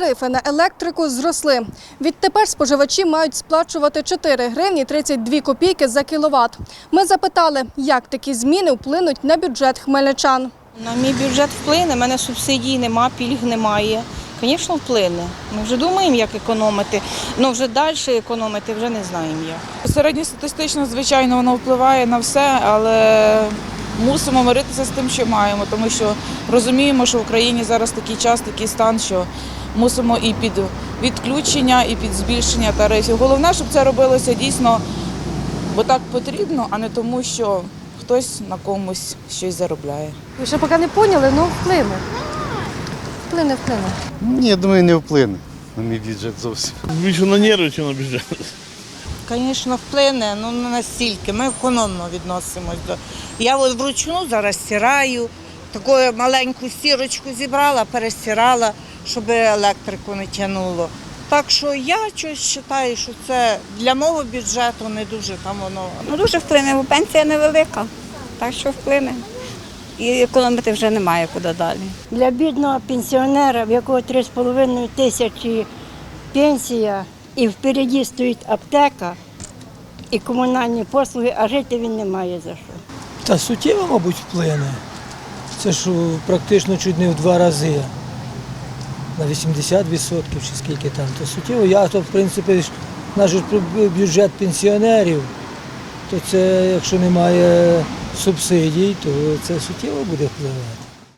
Тарифи на електрику зросли. Відтепер споживачі мають сплачувати 4 гривні 32 копійки за кіловат. Ми запитали, як такі зміни вплинуть на бюджет хмельничан. На мій бюджет вплине, в мене субсидій нема, пільг немає. Звісно, вплине. Ми вже думаємо, як економити. Ну вже далі економити вже не знаємо як. Середньостатистично, звичайно, воно впливає на все, але мусимо миритися з тим, що маємо, тому що розуміємо, що в Україні зараз такий час, такий стан, що мусимо і під відключення, і під збільшення тарифів. Головне, щоб це робилося дійсно, бо так потрібно, а не тому, що хтось на комусь щось заробляє. Ви ще поки не поняли, ну вплине. Вплине, вплине. Ні, я думаю, не вплине на мій бюджет зовсім. Більше на нерви, чи на бюджет. Звісно, вплине, ну не настільки. Ми економно відносимось до. Я от вручну зараз стираю, таку маленьку стірочку зібрала, перестирала, щоб електрику не тягнуло. Так що я щось вважаю, що це для мого бюджету не дуже там воно. Ну, дуже вплине, бо пенсія невелика, так що вплине. І економити вже немає куди далі. Для бідного пенсіонера, в якого 3,5 тисячі пенсія, і впереді стоїть аптека і комунальні послуги, а жити він не має за що. Та суттєво, мабуть, вплине. Це ж практично чуть не в два рази. На 80% чи скільки там. То суттєво. Я то, в принципі, наш же бюджет пенсіонерів, то це, якщо немає субсидій, то це суттєво буде впливати.